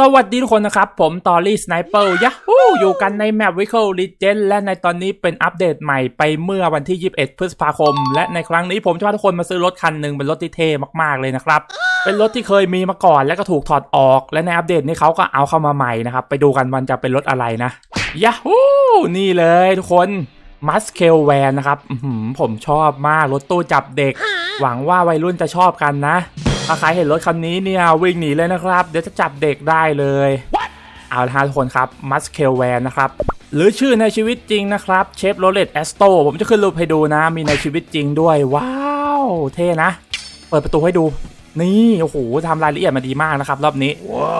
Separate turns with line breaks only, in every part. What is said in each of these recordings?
สวัสดีทุกคนนะครับ ผมตอรี่สไนเปอร์ยะฮูอยู่กันในแมปวิ c ค l ล e เจนและในตอนนี้เป็นอัปเดตใหม่ไปเมื่อวันที่ 21 พฤษภาคม และในครั้งนี้ผมจะพาทุกคนมาซื้อรถคันหนึ่งเป็นรถที่เท่มากๆเลยนะครับ เป็นรถที่เคยมีมาก่อนแล้วก็ถูกถอดออก และในอัปเดตนี้เขาก็เอาเข้ามาใหม่นะครับ ไปดูกันมันจะเป็นรถอะไรนะยะฮูนี่เลยทุกคนมัสเคลแวนนะครับอื้อหือผมชอบมากรถตู้จับเด็ก หวังว่าวัยรุ่นจะชอบกันนะ ถ้าใครเห็นรถคันนี้เนี่ยวิ่งหนีเลยนะครับ เดี๋ยวจะจับเด็กได้เลยเอาละฮะทุกคนครับมัสเคลแวนนะครับหรือชื่อในชีวิตจริงนะครับเชฟโรเลตแอสโตผมจะขึ้นรูปให้ดูนะ มีในชีวิตจริงด้วย ว้าว เท่นะ เปิดประตูให้ดู นี่โอ้โหทำรายละเอียดมาดีมากนะครับ รอบนี้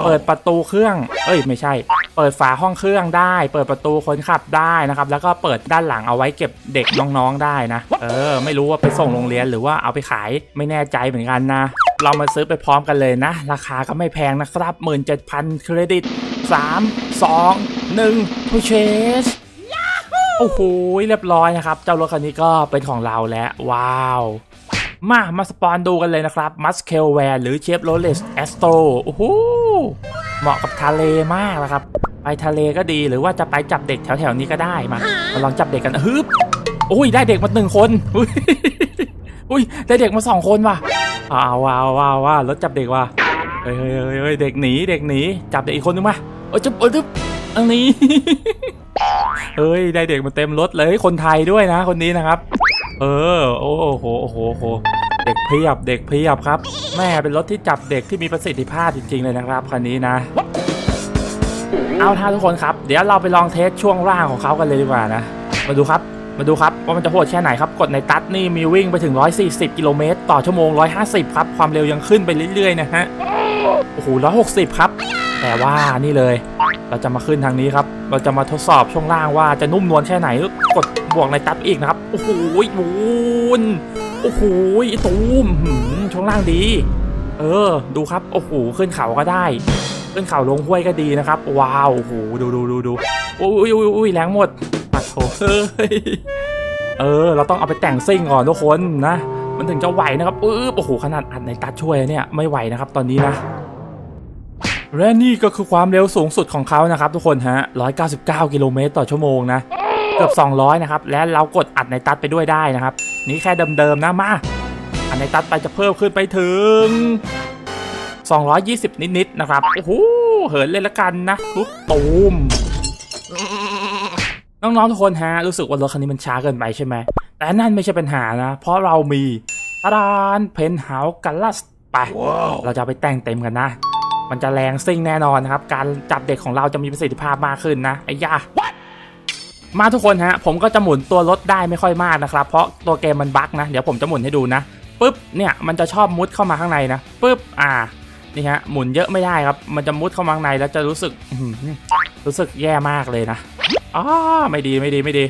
เปิดประตูเครื่อง เอ้ยไม่ใช่ เปิดฝาห้องเครื่องได้ เปิดประตูคนขับได้นะครับ แล้วก็เปิดด้านหลังเอาไว้เก็บเด็กน้องๆได้นะเออ ไม่รู้ว่าไปส่งโรงเรียนหรือว่าเอาไปขายไม่แน่ใจเหมือนกันนะ เรามาซื้อไปพร้อมกันเลยนะ ราคาก็ไม่แพงนะครับ 17,000 เครดิต 3 2 1ผู้เชสโอ้โห เรียบร้อยนะครับ เจ้ารถคันนี้ก็เป็นของเราแล้วว้าวมามาสปอนดูกันเลยนะครับมัสเคลแวร์หรือเชฟโรเลสแอสโตโอ้โหเหมาะกับทะเลมากนะครับ ไปทะเลก็ดีหรือว่าจะไปจับเด็กแถวๆนี้ก็ได้มามาลองจับเด็กกันฮึบอุ้ยได้เด็กมาหนึ่งคนอุ้ยอุ้ยได้เด็กมาสองคนว่ะ อ้าวว้าวว้าวว้าวรถจับเด็กว่ะเฮ้ยเฮ้ยเฮ้ยเด็กหนีเด็กหนีจับเด็กอีกคนนึงมาเออจับเออจับอันนี้ เฮ้ยได้เด็กมาเต็มรถเลยคนไทยด้วยนะ คนนี้นะครับ เออโอ้โหโอ้โหโอ้โหเด็กเพียบเด็กเพียบครับ แม่เป็นรถที่จับเด็กที่มีประสิทธิภาพจริง ๆ เลยนะครับคันนี้นะเอาท่าทุกคนครับ เดี๋ยวเราไปลองเทสช่วงล่างของเขากันเลยดีกว่านะ มาดูครับ มาดูครับว่ามันจะโหดแค่ไหนครับ กดในตัดนี่มีวิ่งไปถึง 140 กิโลเมตรต่อชั่วโมง 150 ครับ ความเร็วยังขึ้นไปเรื่อยๆ นะฮะ โอ้โห 160 ครับ แต่ว่านี่เลย เราจะมาขึ้นทางนี้ครับ เราจะมาทดสอบช่วงล่างว่าจะนุ่มนวลแค่ไหน กดบวกในตับอีกนะครับ โอ้โหวูนโอ้โหตูมช่วงล่างดี เออ ดูครับ โอ้โห ขึ้นเขาก็ได้ ขึ้นเขาลงห้วยก็ดีนะครับ ว้าว โอ้โห ดูดูดูดูโอ้ยโอ้ยโอ้ยแรงหมด เฮ้ยเออ เราต้องเอาไปแต่งซิ่งก่อนทุกคนนะ มันถึงจะไหวนะครับปึ๊บโอ้โหขนาดอัดในตัดช่วยเนี่ยไม่ไหวนะครับตอนนี้นะและนี่ก็คือความเร็วสูงสุดของเขานะครับ ทุกคนฮะ 199 กิโลเมตรต่อชั่วโมงนะเกือบ 200 นะครับ และเรากดอัดในตัดไปด้วยได้นะครับ นี่แค่เดิมๆนะมาอัดในตัดไปจะเพิ่มขึ้นไปถึง 220 นิดๆนะครับ โอ้โหเหินเลยละกันนะปุ๊บตูม น้องๆทุกคนฮะรู้สึกว่ารถคันนี้มันช้าเกินไปใช่ไหมแต่นั่นไม่ใช่ปัญหานะ เพราะเรามีตารานเพนเฮาส์กัลลัสไปเราจะเอาไปแต่งเต็มกันนะ มันจะแรงซิ่งแน่นอนนะครับ การจับเด็กของเราจะมีประสิทธิภาพมากขึ้นนะไอ้ยามาทุกคนฮะ ผมก็จะหมุนตัวรถได้ไม่ค่อยมากนะครับ เพราะตัวเกมมันบั๊กนะ เดี๋ยวผมจะหมุนให้ดูนะปุ๊บเนี่ยมันจะชอบมุดเข้ามาข้างในนะปุ๊บอ่านี่ฮะหมุนเยอะไม่ได้ครับ มันจะมุดเข้ามาข้างในแล้วจะรู้สึกอื้อหือรู้สึกแย่มากเลยนะ อ๋อไม่ดีไม่ดีไม่ดี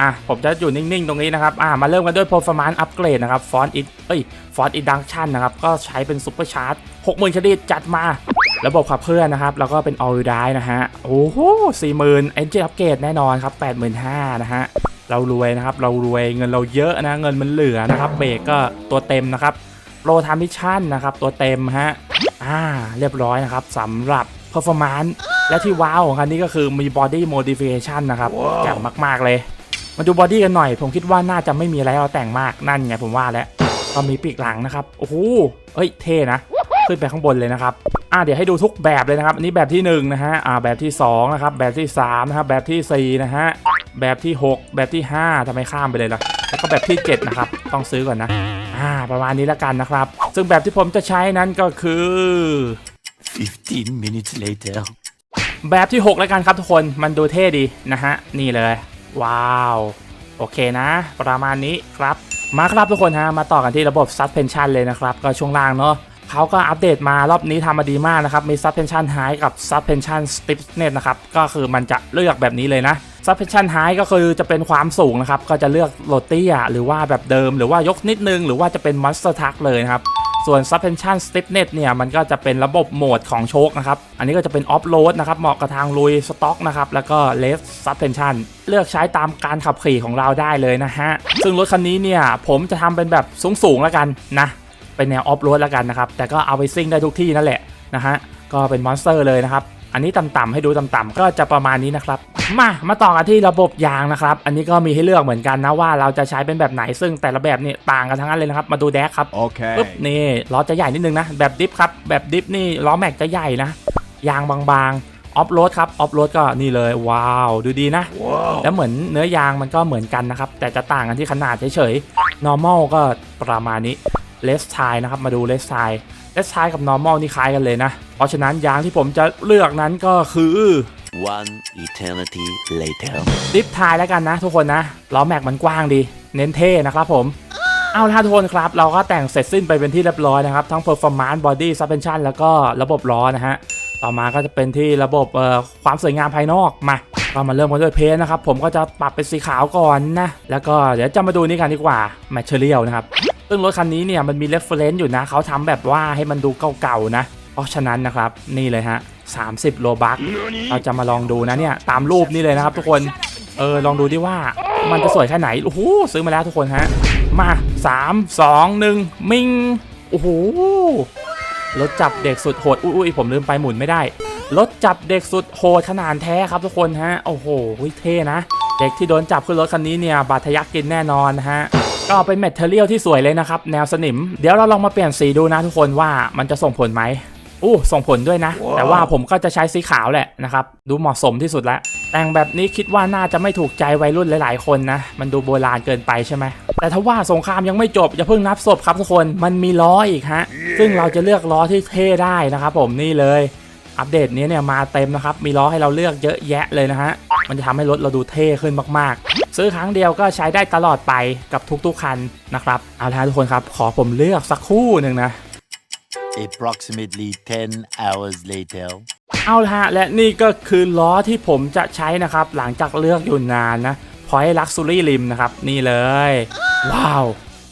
อะผมจะอยู่นิ่งๆ ตรงนี้นะครับอะมาเริ่มกันด้วย performance upgrade นะครับ font in เอ้ย font induction นะครับก็ใช้เป็น super charge 60,000ชนิดจัดมา ระบบขับเคลื่อนนะครับ แล้วก็เป็น all wheel drive นะฮะ โอ้โห40,000 engine upgrade แน่นอนครับ85,000นะฮะ เรารวยนะครับ เรารวยเงินเราเยอะนะ เงินมันเหลือนะครับ เบรกก็ตัวเต็มนะครับ pro transmission นะครับ ตัวเต็มฮะอ่าเรียบร้อยนะครับสำหรับ performance และที่ว้าวของคันนี้ก็คือมี body modification นะครับแจ่มมาก ๆ เลย มาดูบอดี้กันหน่อย ผมคิดว่าน่าจะไม่มีอะไรเอาแต่งมากนั่นไงผมว่าแล้วก็มีปีกหลังนะครับ โอ้โหเอ้ยเท่นะ ขึ้นไปข้างบนเลยนะครับอ่าเดี๋ยวให้ดูทุกแบบเลยนะครับ อันนี้แบบที่1นะฮะอ่าแบบที่2นะครับแบบที่3นะครับแบบที่4นะฮะแบบที่ 6 แบบที่ 5ทำไมข้ามไปเลยล่ะแล้วก็แบบที่ 7 นะครับ ต้องซื้อก่อนนะอ่าประมาณนี้แล้วกันนะครับ ซึ่งแบบที่ผมจะใช้นั้นก็คือ
15 minutes later.
แบบที่ 6 แล้วกันครับทุกคนมันดูเท่ดีนะฮะนี่เลย ว้าว โอเคนะ ประมาณนี้ครับ มาครับทุกคนฮะมาต่อกันที่ระบบ suspension เลยนะครับ ก็ช่วงล่างเนาะเขาก็อัปเดตมารอบนี้ทำมาดีมากนะครับ มี suspension high กับ suspension stiffness นะครับ ก็คือมันจะเลือกแบบนี้เลยนะ suspension high ก็คือจะเป็นความสูงนะครับ ก็จะเลือกโรตี้หรือว่าแบบเดิม หรือว่ายกนิดนึง หรือว่าจะเป็น monster truck เลยนะครับ ส่วน suspension stiffness เนี่ยมันก็จะเป็นระบบโหมดของโชคนะครับ อันนี้ก็จะเป็น off road นะครับ เหมาะกับทางลุยสต็อกนะครับ แล้วก็ less suspension เลือกใช้ตามการขับขี่ของเราได้เลยนะฮะ ซึ่งรถคันนี้เนี่ยผมจะทำเป็นแบบสูงๆแล้วกันนะ เป็นแนว off road แล้วกันนะครับ แต่ก็เอาไปซิ่งได้ทุกที่นั่นแหละนะฮะ ก็เป็นมอนสเตอร์เลยนะครับ อันนี้ต่ำๆให้ดูต่ำๆก็จะประมาณนี้นะครับ มามาต่อกันที่ระบบยางนะครับ อันนี้ก็มีให้เลือกเหมือนกันนะว่าเราจะใช้เป็นแบบไหนซึ่งแต่ละแบบนี่ต่างกันทั้งนั้นเลยนะครับ มาดูแดกครับ
Okay.
ปึ๊บนี่ล้อจะใหญ่นิดนึงนะ แบบดิฟครับ แบบดิฟนี่ล้อแม็กจะใหญ่นะ ยางบางๆออฟโรดครับออฟโรดก็นี่เลยว้าว ดูดีนะแล้วเหมือนเนื้อยางมันก็เหมือนกันนะครับ แต่จะต่างกันที่ขนาดเฉยๆ normal ก็ประมาณนี้ left side นะครับมาดู left side left side กับ normal นี่คล้ายกันเลยนะ เพราะฉะนั้นยางที่ผมจะเลือกนั้นก็คือ
One eternity later.
ดิฟทายแล้วกันนะทุกคนนะล้อแม็กมันกว้างดี เน้นเท่นะครับผมเอาละทุกคนครับ เราก็แต่งเสร็จสิ้นไปเป็นที่เรียบร้อยนะครับ ทั้ง performance body suspension แล้วก็ระบบล้อนะฮะ ต่อมาก็จะเป็นที่ระบบความสวยงามภายนอกมาก็มาเริ่มกันด้วยเพนนะครับ ผมก็จะปรับเป็นสีขาวก่อนนะ แล้วก็เดี๋ยวจะมาดูนี่กันดีกว่า material นะครับ ซึ่งรถคันนี้เนี่ยมันมี reference อยู่นะ เขาทำแบบว่าให้มันดูเก่าๆนะ เพราะฉะนั้นนะครับนี่เลยฮะ 30โลบัคเราจะมาลองดูนะเนี่ยตามรูปนี่เลยนะครับ ทุกคนเออลองดูดิว่ามันจะสวยแค่ไหนโอ้โหซื้อมาแล้วทุกคนฮะมา 3 2 1 มิงโอ้โหรถจับเด็กสุดโหดอุ้ยๆผมลืมไปหมุนไม่ได้รถจับเด็กสุดโหดขนาดแท้ครับทุกคนฮะโอ้โหเท่นะ เด็กที่โดนจับขึ้นรถคันนี้เนี่ยบาดทะยักกินแน่นอนนะฮะก็เป็นแมทเทอเรียลที่สวยเลยนะครับ แนวสนิม เดี๋ยวเราลองมาเปลี่ยนสีดูนะทุกคนว่ามันจะส่งผลไหม อู้ส่งผลด้วยนะแต่ว่าผมก็จะใช้สีขาวแหละนะครับ ดูเหมาะสมที่สุดแล้ว แต่งแบบนี้คิดว่าน่าจะไม่ถูกใจวัยรุ่นหลาย ๆ คนนะ มันดูโบราณเกินไปใช่ไหม แต่ถ้าว่าสงครามยังไม่จบ อย่าเพิ่งนับศพครับทุกคน มันมีล้ออีกฮะซึ่งเราจะเลือกล้อที่เท่ได้นะครับผมนี่เลย อัปเดตนี้เนี่ยมาเต็มนะครับ มีล้อให้เราเลือกเยอะแยะเลยนะฮะ มันจะทำให้รถเราดูเท่ขึ้นมาก ๆ ซื้อครั้งเดียวก็ใช้ได้ตลอดไปกับทุกๆคันนะครับ เอาละฮะทุกคนครับ ขอผมเลือกสักครู่หนึ่งนะ
Approximately 10 hours later.
เอาละฮะและนี่ก็คือล้อที่ผมจะใช้นะครับ หลังจากเลือกอยู่นานนะพอยลักซูรี่ริมนะครับ นี่เลย ว้าว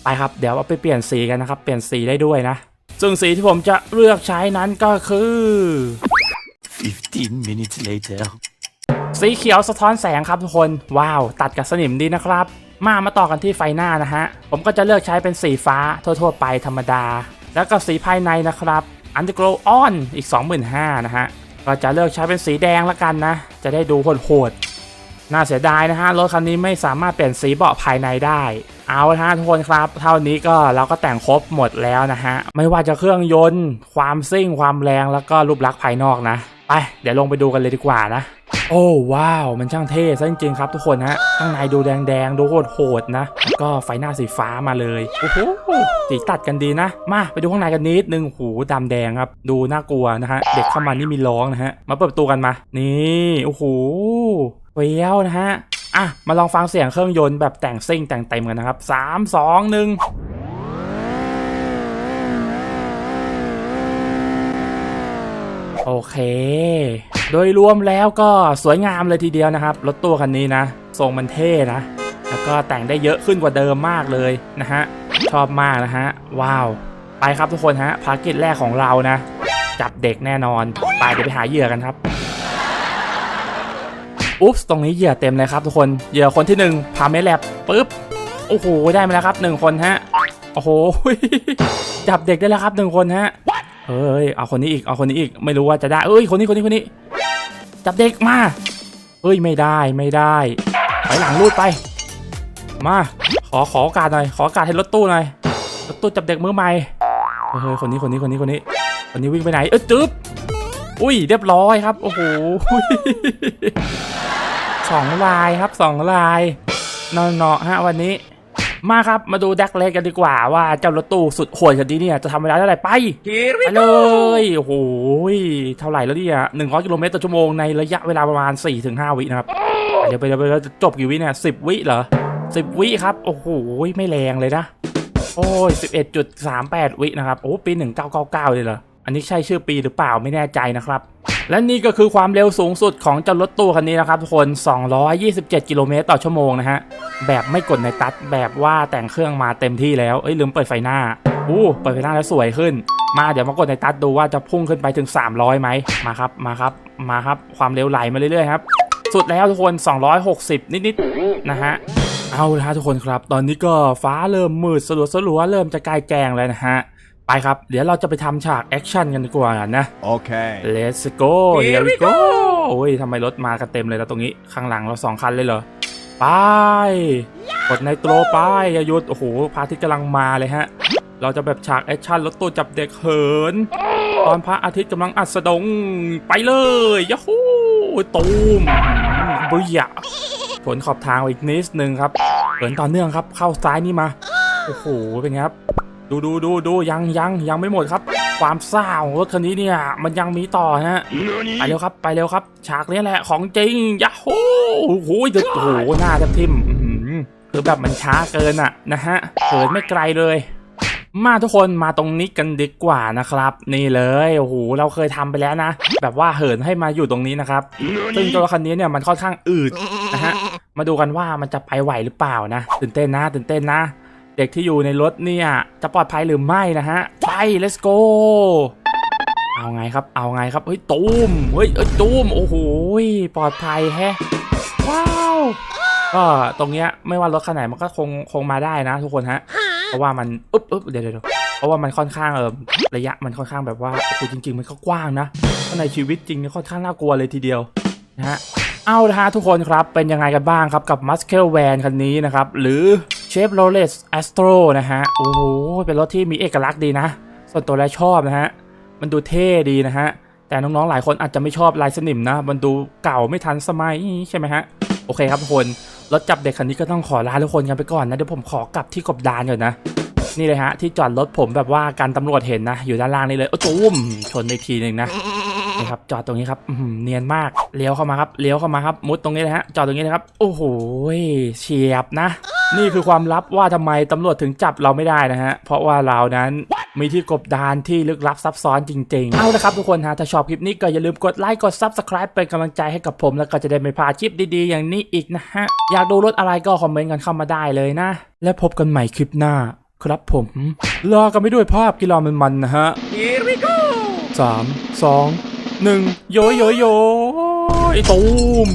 ไปครับเดี๋ยวเอาไปเปลี่ยนสีกันนะครับ เปลี่ยนสีได้ด้วยนะ ซึ่งสีที่ผมจะเลือกใช้นั้นก็คือ
15 minutes later.
สีเขียวสะท้อนแสงครับทุกคน ว้าว ตัดกับสนิมดีนะครับ มามาต่อกันที่ไฟหน้านะฮะ ผมก็จะเลือกใช้เป็นสีฟ้าทั่ว ๆ ไปธรรมดา แล้วก็สีภายในนะครับ Underglow On อีก 25,000นะฮะ ก็จะเลือกใช้เป็นสีแดงละกันนะ จะได้ดูโหดๆน่าเสียดายนะฮะ รถคันนี้ไม่สามารถเปลี่ยนสีเบาะภายในได้ เอาละฮะทุกคนครับ เท่านี้ก็เราก็แต่งครบหมดแล้วนะฮะ ไม่ว่าจะเครื่องยนต์ ความซิ่ง ความแรง แล้วก็รูปลักษณ์ภายนอกนะ ไป เดี๋ยวลงไปดูกันเลยดีกว่านะ โอ้ว้าว มันช่างเท่ซะจริงๆครับทุกคนฮะข้างในดูแดงๆดูโหดๆนะแล้วก็ไฟหน้าสีฟ้ามาเลยโอ้โหสีตัดกันดีนะ มาไปดูข้างในกันนิดนึงหูดำแดงครับ ดูน่ากลัวนะฮะ เด็กเข้ามานี่มีร้องนะฮะ มาเปิดประตูกันมา นี่โอ้โหเฟี้ยวนะฮะอะมาลองฟังเสียงเครื่องยนต์แบบแต่งซิ่งแต่งเต็มกันนะครับสามสองหนึ่ง โอเค โดยรวมแล้วก็สวยงามเลยทีเดียวนะครับ รถตู้คันนี้นะทรงมันเท่นะ แล้วก็แต่งได้เยอะขึ้นกว่าเดิมมากเลยนะฮะ ชอบมากนะฮะ ว้าว ไปครับทุกคนฮะภารกิจแรกของเรานะ จับเด็กแน่นอน ไปเดี๋ยวไปหาเหยื่อกันครับ อุ๊บตรงนี้เหยื่อเต็มเลยครับทุกคน เหยื่อคนที่หนึ่งพาเมลแลบปุ๊บ โอ้โห ได้มาแล้วครับหนึ่งคนฮะ โอ้โห จับเด็กได้แล้วครับหนึ่งคนฮะ เอ้ยเอาคนนี้อีกเอาคนนี้อีกไม่รู้ว่าจะได้เอ้ยคนนี้คนนี้คนนี้ จับเด็กมาเอ้ยไม่ได้ไม่ได้ไปหลังรูดไป มาขอขอโอกาสหน่อยขอโอกาสให้รถตู้หน่อยรถตู้จับเด็กมือใหม่เฮ้ยคนนี้คนนี้คนนี้คนนี้คนนี้วิ่งไปไหนเอ้ยจึ๊บอุ้ยเรียบร้อยครับโอ้โหสองลายครับสองลายนอนเนาะฮะวันนี้ มาครับมาดูแดกเล็กกันดีกว่าว่าเจ้ารถตู้สุดโหดคันนี้เนี่ยจะทำเวลาเท่าไหร่ไปไปเลยโอ้โหเท่าไหร่แล้วเนี่ยหนึ่งร้อยกิโลเมตรต่อชั่วโมงในระยะเวลาประมาณ4ี่ถึงห้าวินะครับเดี๋ยวไปเดี๋ยวไปแล้วจะจบกี่วิเนี่ยสิบวิเหรอสิบวิครับโอ้โหไม่แรงเลยนะ โอ้ยสิบเอ็ดจุดสามแปดวินะครับโอ้ปีหนึ่งเก้าเก้าเก้าเลยเหรออันนี้ใช่ชื่อปีหรือเปล่าไม่แน่ใจนะครับ และนี่ก็คือความเร็วสูงสุดของเจ้ารถตู้คันนี้นะครับทุกคน 227 กิโลเมตรต่อชั่วโมงนะฮะ แบบไม่กดในตัดแบบว่าแต่งเครื่องมาเต็มที่แล้ว เอ้ยลืมเปิดไฟหน้า อู้เปิดไฟหน้าแล้วสวยขึ้น มาเดี๋ยวมากดในตัดดูว่าจะพุ่งขึ้นไปถึง 300ไหมมาครับ มาครับ มาครับ ความเร็วไหลมาเรื่อยๆครับ สุดแล้วทุกคน 260 นิดๆนะฮะเอาละทุกคนครับ ตอนนี้ก็ฟ้าเริ่มมืดสลัวสลัวๆเริ่มจะใกล้แกงแล้วนะฮะ ไปไปครับ เดี๋ยวเราจะไปทำฉากแอคชั่นกันดีกว่านะ
Okay.
Let's go here we go โอ้ยทำไมรถมากันเต็มเลยแล้วตรงนี้ข้างหลังเราสองคันเลยเหรอ ไป กดในโตรไปอย่าหยุด โอ้โหพระอาทิตย์กำลังมาเลยฮะ เราจะแบบฉากแอคชั่นรถตู้จับเด็กเหิน ตอนพระอาทิตย์กำลังอัสดง ไปเลยยะฮูตูมบุยะผลขอบทางอีกนิดนึงครับเหินต่อเนื่องครับ เข้าซ้ายนี่มา โอ้โห เป็นไงครับ ดูดูดูดูยังยังยังไม่หมดครับ ความซ่าของรถคันนี้เนี่ย มันยังมีต่อนะฮะไปเร็วครับไปเร็วครับ ฉากนี้แหละของจริงยาฮูโอ้โหเดือดโอ้โหหน้าแทบทิมอื้อหือคือแบบมันช้าเกินอะนะฮะเหินไม่ไกลเลย มาทุกคนมาตรงนี้กันดีกว่านะครับ นี่เลยโอ้โหเราเคยทำไปแล้วนะ แบบว่าเหินให้มาอยู่ตรงนี้นะครับซึ่งตัวคันนี้เนี่ยมันค่อนข้างอืดนะฮะมาดูกันว่ามันจะไปไหวหรือเปล่านะตื่นเต้นนะตื่นเต้นนะ เด็กที่อยู่ในรถเนี่ยจะปลอดภัยหรือไม่นะฮะ ไป let's go เอาไงครับ เอาไงครับ เฮ้ยตูมเฮ้ยเอ้ยตูมโอ้โหปลอดภัยแฮะ ว้าวก็ตรงเนี้ยไม่ว่ารถคันไหนมันก็คงคงมาได้นะ ทุกคนฮะ เพราะว่ามันอึ๊บอึ๊บเดี๋ยวเดี๋ยวเพราะว่ามันค่อนข้างเออระยะมันค่อนข้างแบบว่าโอ้โหจริง ๆ มันก็กว้างนะในชีวิตจริงเนี่ยค่อนข้างน่ากลัวเลยทีเดียวนะฮะเอาละฮะทุกคนครับเป็นยังไงกันบ้างครับกับ m u s c l e Van คันนี้นะครับหรือ Chevrolet Astro นะฮะ โอ้โห เป็นรถที่มีเอกลักษณ์ดีนะ ส่วนตัวแล้วชอบนะฮะ มันดูเท่ดีนะฮะ แต่น้องๆ หลายคนอาจจะไม่ชอบลายสนิมนะ มันดูเก่าไม่ทันสมัยใช่ไหมฮะ โอเคครับทุกคน รถจับเด็กคันนี้ก็ต้องขอลาทุกคนกันไปก่อนนะ เดี๋ยวผมขอกลับที่กบดานก่อนนะ นี่เลยฮะ ที่จอดรถผมแบบว่าการตำรวจเห็นนะ อยู่ด้านล่างนี่เลย โอ้ตูมชนไปทีหนึ่งนะนี่ครับ จอดตรงนี้ครับเนียนมาก เลี้ยวเข้ามาครับ เลี้ยวเข้ามาครับ มุดตรงนี้เลยฮะ จอดตรงนี้เลยครับ โอ้โห เฉียบนะ นี่คือความลับว่าทำไมตำรวจถึงจับเราไม่ได้นะฮะ เพราะว่าเรานั้นมีที่กบดานที่ลึกลับซับซ้อนจริงๆ เอาละครับทุกคนฮะ ถ้าชอบคลิปนี้ก็อย่าลืมกดไลค์ กด Subscribe เป็นกำลังใจให้กับผมแล้วก็จะได้ไม่พลาดคลิปดีๆ อย่างนี้อีกนะฮะ อยากดูรถอะไรก็คอมเมนต์กันเข้ามาได้เลยนะ และพบกันใหม่คลิปหน้า ครับผมลากันไปด้วยภาพกีฬามันๆนะฮะ Here we go สามสองหนึ่งโยโยโยไอตูม